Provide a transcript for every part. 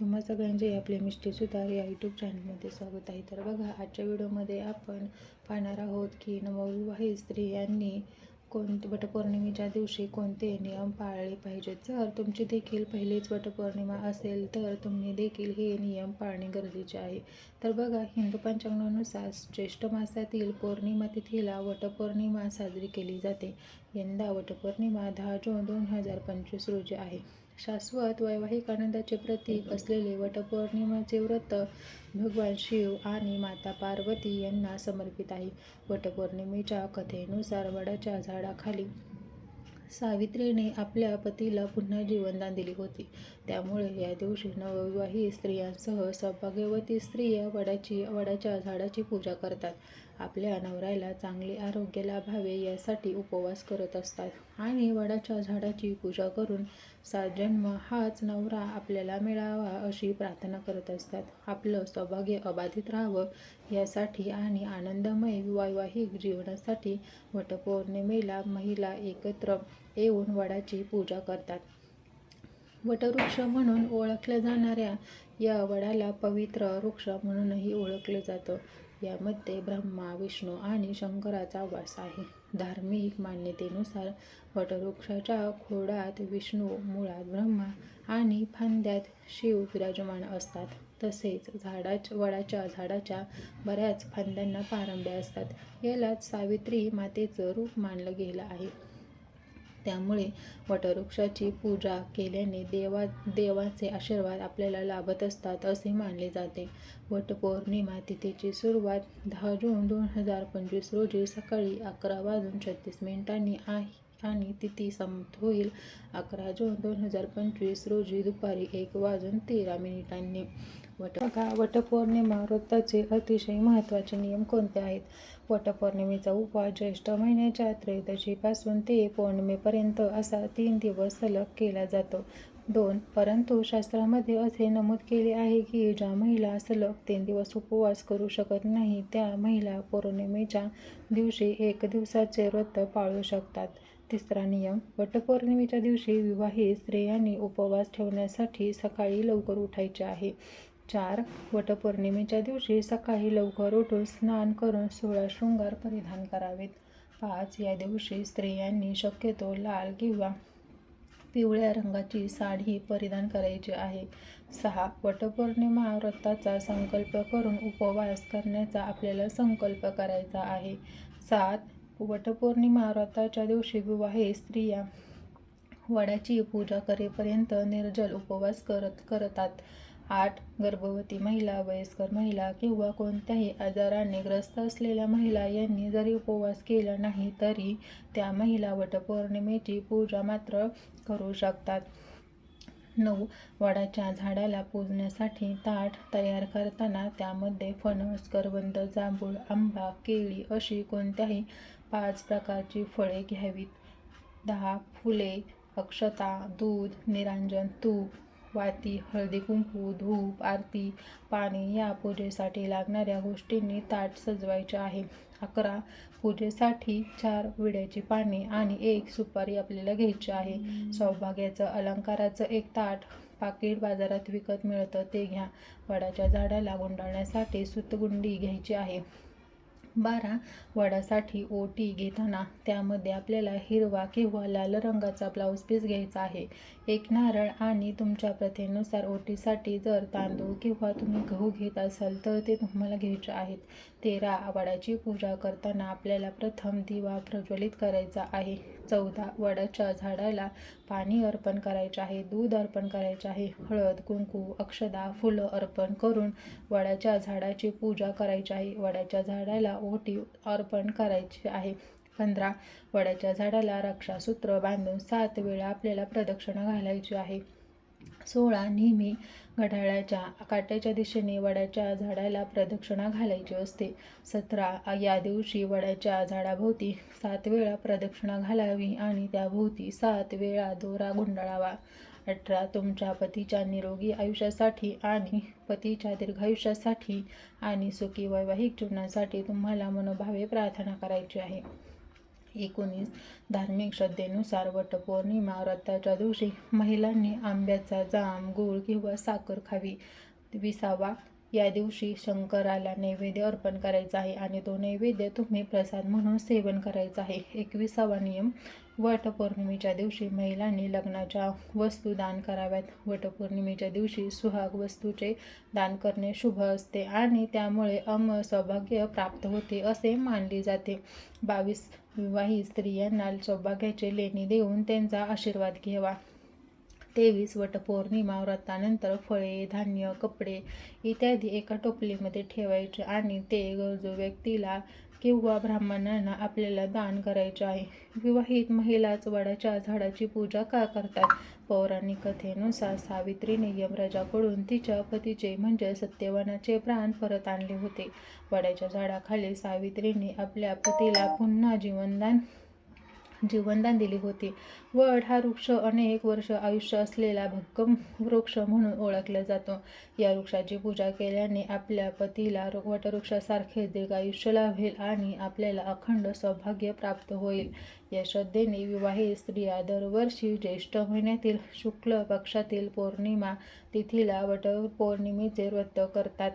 तुम्हा सगळ्यांचे आपले मिष्टी सुतार या यूट्यूब चॅनलमध्ये स्वागत आहे. तर बघा आजच्या व्हिडिओमध्ये आपण पाहणार आहोत की नवविवाहित स्त्रियांनी कोण वटपौर्णिमेच्या दिवशी कोणते नियम पाळले पाहिजेत? जर तुमची देखील पहिलीच वटपौर्णिमा असेल तर तुम्ही देखील हे नियम पाळणे गरजेचे आहे. तर बघा हिंदू पंचांगानुसार ज्येष्ठ मासातील पौर्णिमा तिथीला वटपौर्णिमा साजरी केली जाते. यंदा वटपौर्णिमा दहा जून दोन हजार पंचवीस रोजी आहे. शाश्वत वैवाहिक आनंदाचे प्रतीक असलेले वटपौर्णिमेचे व्रत भगवान शिव आणि माता पार्वती यांना समर्पित आहे. वटपौर्णिमेच्या कथेनुसार वडाच्या झाडाखाली सावित्रीने आपल्या पतीला पुन्हा जीवनदान दिले होते. त्यामुळे या दिवशी नवविवाहित स्त्रियांसह सौभाग्यवती स्त्रिया वडाची वडाच्या झाडाची पूजा करतात. आपल्या नवऱ्याला चांगले आरोग्य लाभावे यासाठी उपवास करत असतात. आणि वडाच्या झाडाची पूजा करून सात जन्म हाच नवरा आपल्याला मिळावा अशी प्रार्थना करत असतात. आपलं सौभाग्य अबाधित राहावं यासाठी आणि आनंदमय वैवाहिक जीवनासाठी वटपौर्णिमेला महिला एकत्र येऊन वडाची पूजा करतात. वटवृक्ष म्हणून ओळखल्या जाणाऱ्या या वडाला पवित्र वृक्ष म्हणूनही ओळखलं जातं. यामध्ये ब्रह्मा विष्णू आणि शंकराचा वास आहे. धार्मिक मान्यतेनुसार वटवृक्षाच्या खोडात विष्णू मुळात ब्रह्मा आणि फांद्यात शिव विराजमान असतात. तसेच झाडाच वडाच्या झाडाच्या बऱ्याच फांद्यांना पारंब्या असतात. यालाच सावित्री मातेचं रूप मानलं गेलं आहे. त्यामुळे वटवृक्षाची पूजा केल्याने देवा देवाचे आशीर्वाद आपल्याला लाभत असतात असे मानले जाते. वटपौर्णिमा तिथीची सुरुवात दहा जून दोन हजार पंचवीस रोजी सकाळी अकरा वाजून छत्तीस मिनिटांनी आहे. आणि तिथी संपत होईल. अकरा जून दोन हजार पंचवीस रोजी दुपारी एक वाजून तेरा मिनिटांनी वट बघा वटपौर्णिमा व्रताचे अतिशय महत्त्वाचे नियम कोणते आहेत? वटपौर्णिमेचा उपवास ज्येष्ठ महिन्याच्या त्रयोदशीपासून ते पौर्णिमेपर्यंत असा तीन दिवस सलग केला जातो. दोन परंतु शास्त्रामध्ये असे नमूद केले आहे की ज्या महिला सलग तीन दिवस उपवास करू शकत नाही त्या महिला पौर्णिमेच्या दिवशी एक दिवसाचे व्रत पाळू शकतात. तिसरा नियम वटपौर्णिमेच्या दिवशी विवाहित स्त्रियांनी उपवास ठेवण्यासाठी सकाळी लवकर उठायचे आहे. चार वटपौर्णिमेच्या दिवशी सकाळी लवकर उठून स्नान करून सोळा शृंगार परिधान करावेत. पाच या दिवशी स्त्रियांनी शक्यतो लाल किंवा पिवळ्या रंगाची साडी परिधान करायची आहे. सहा वटपौर्णिमा व्रताचा संकल्प करून उपवास करण्याचा आपल्याला संकल्प करायचा आहे. सात वटपौर्णिमा व्रताच्या दिवशी विवाहित स्त्रिया वडाची पूजा करेपर्यंत निर्जल उपवास करत करतात. आठ गर्भवती महिला वयस्कर महिला किंवा कोणत्याही आजाराने ग्रस्त असलेल्या महिला यांनी जरी उपवास केला नाही तरी त्या महिला वटपौर्णिमेची पूजा मात्र करू शकतात. नऊ वडाच्या झाडाला पूजण्यासाठी ताट तयार करताना त्यामध्ये फणस करवंद जांभूळ आंबा केळी अशी कोणत्याही पाच प्रकारची फळे घ्यावीत. दहा फुले अक्षता दूध निरांजन तूप वाती हळदी कुंकू धूप आरती पाणी या पूजेसाठी लागणाऱ्या गोष्टींनी ताट सजवायचे आहे. अकरा पूजेसाठी चार विड्याची पाने आणि एक सुपारी आपल्याला घ्यायची आहे. सौभाग्याचं अलंकाराचं एक ताट पाकिट बाजारात विकत मिळतं ते घ्या. वडाच्या झाडाला गुंडाळण्यासाठी सुतगुंडी घ्यायची आहे. बारा वडासाठी ओटी घेताना त्यामध्ये आपल्याला हिरवा किंवा लाल रंगाचा ब्लाऊज पीस घ्यायचा आहे. एक नारळ आणि तुमच्या प्रथेनुसार ओटीसाठी जर तांदूळ किंवा तुम्ही गहू घेत असाल तर ते तुम्हाला घ्यायचे आहेत. तेरा वडाची पूजा करताना आपल्याला प्रथम दिवा प्रज्वलित करायचा आहे. चौदा वडाच्या झाडाला पाणी अर्पण करायचे आहे. दूध अर्पण करायचे आहे. हळद कुंकू अक्षदा फुलं अर्पण करून वडाच्या झाडाची पूजा करायची आहे. वडाच्या झाडाला ओटी अर्पण करायची आहे. पंधरा वड्याच्या झाडाला रक्षासूत्र बांधून सात वेळा आपल्याला प्रदक्षिणा घालायची आहे. सोळा नेहमी घड्याळाच्या काट्याच्या दिशेने वड्याच्या झाडाला प्रदक्षिणा घालायची असते. सतरा या दिवशी वड्याच्या झाडाभोवती सात वेळा प्रदक्षिणा घालावी आणि त्याभोवती सात वेळा दोरा गुंडाळावा. अठरा तुमच्या पतीच्या निरोगी आयुष्यासाठी आणि पतीच्या दीर्घायुष्यासाठी आणि सुखी वैवाहिक जीवनासाठी तुम्हाला मनोभावे प्रार्थना करायची आहे. एकोणीस धार्मिक श्रद्धेनुसार वटपौर्णिमा व्रताच्या दिवशी महिलांनी आंब्याचा जाम गूळ किंवा साखर खावी. विसावा या दिवशी शंकराला नैवेद्य अर्पण करायचा आहे आणि तो नैवेद्य तुम्ही प्रसाद म्हणून सेवन करायचा आहे. एकविसावा नियम. वटपौर्णिमेच्या दिवशी महिलांनी लग्नाच्या वस्तू दान कराव्यात. वटपौर्णिमेच्या दिवशी सुहाग वस्तूचे दान करणे शुभ असते आणि त्यामुळे अम सौभाग्य प्राप्त होते असे मानले जाते. बावीस विवाहित स्त्रियांना सौभाग्याचे लेणी देऊन त्यांचा आशीर्वाद घ्यावा. तेवीस वटपौर्णिमा व्रतानंतर फळे धान्य कपडे इत्यादी एका टोपलीमध्ये ठेवायचे आणि ते गरजू व्यक्तीला किंवा ब्राह्मणांना आपल्याला दान करायचे आहे. विवाहित महिलाच वडाच्या झाडाची पूजा का करतात? पौराणिक कथेनुसार सावित्रीने यमराजाकडून तिच्या पतीचे म्हणजे सत्यवानाचे प्राण परत आणले होते. वडाच्या झाडाखाली सावित्रीने आपल्या पतीला पुन्हा जीवनदान जीवनदान दिली होती. वड हा वृक्ष अनेक वर्ष आयुष्य असलेला भक्कम वृक्ष म्हणून ओळखला जातो. या वृक्षाची पूजा केल्याने आपल्या पतीला वटवृक्षासारखे दीर्घायुष्य लाभेल आणि आपल्याला अखंड सौभाग्य प्राप्त होईल. या श्रद्धेने विवाहित स्त्रिया दरवर्षी ज्येष्ठ महिन्यातील शुक्ल पक्षातील पौर्णिमा तिथीला वटपौर्णिमेचे व्रत करतात.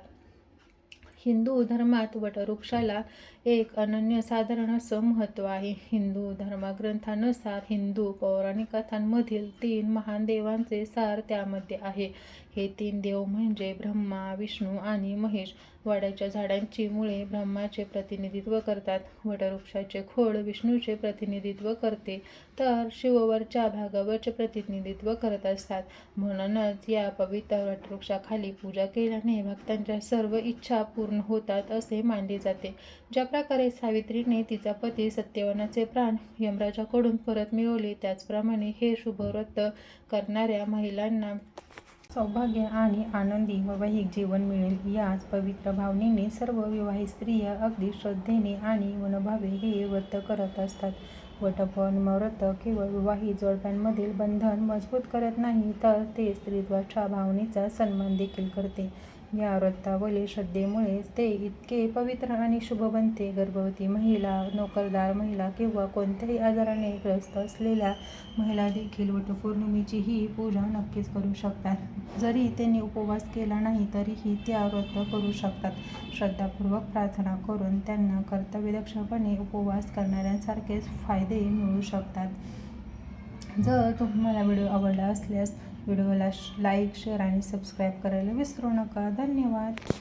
हिंदू धर्मात वटवृक्षाला एक अनन्यसाधारण असं महत्त्व आहे. हिंदू धर्मग्रंथानुसार हिंदू पौराणिक कथांमधील तीन महान देवांचे सार त्यामध्ये आहे. हे तीन देव म्हणजे ब्रह्मा विष्णू आणि महेश. वाड्याच्या झाडांची मुळे ब्रह्माचे प्रतिनिधित्व करतात. वटवृक्षाचे खोड विष्णूचे प्रतिनिधित्व करते. तर शिववरच्या भागावरचे प्रतिनिधित्व करत असतात. म्हणूनच या पवित्र वटवृक्षाखाली पूजा केल्याने भक्तांच्या सर्व इच्छा पूर्ण होतात असे मानले जाते. ज्या प्रकारे सावित्रीने तिचा पती सत्यवानाचे प्राण यमराजाकडून परत मिळवले त्याचप्रमाणे हे शुभव्रत करणाऱ्या महिलांना सौभाग्य आणि आनंदी वैवाहिक जीवन मिळेल. याच पवित्र भावनेने सर्व विवाहित स्त्रिया अगदी श्रद्धेने आणि मनोभावे हे व्रत करत असतात. वटपण व्रत केवळ विवाहित जोडप्यांमधील बंधन मजबूत करत नाही तर ते स्त्रीत्वाच्या भावनेचा सन्मान देखील करते. या व्रतावली श्रद्धेमुळेच ते इतके पवित्र आणि शुभ बनते. गर्भवती महिला नोकरदार महिला किंवा कोणत्याही आजाराने ग्रस्त असलेल्या महिला देखील वटपौर्णिमेची ही पूजा नक्कीच करू शकतात. जरी त्यांनी उपवास केला नाही तरीही त्या व्रत करू शकतात. श्रद्धापूर्वक प्रार्थना करून त्यांना कर्तव्यदक्षपणे उपवास करणाऱ्यांसारखेच फायदे मिळू शकतात. जर तुम्हाला व्हिडिओ आवडला असल्यास व्हिडिओला लाईक शेअर आणि सबस्क्राईब करायला विसरू नका. धन्यवाद.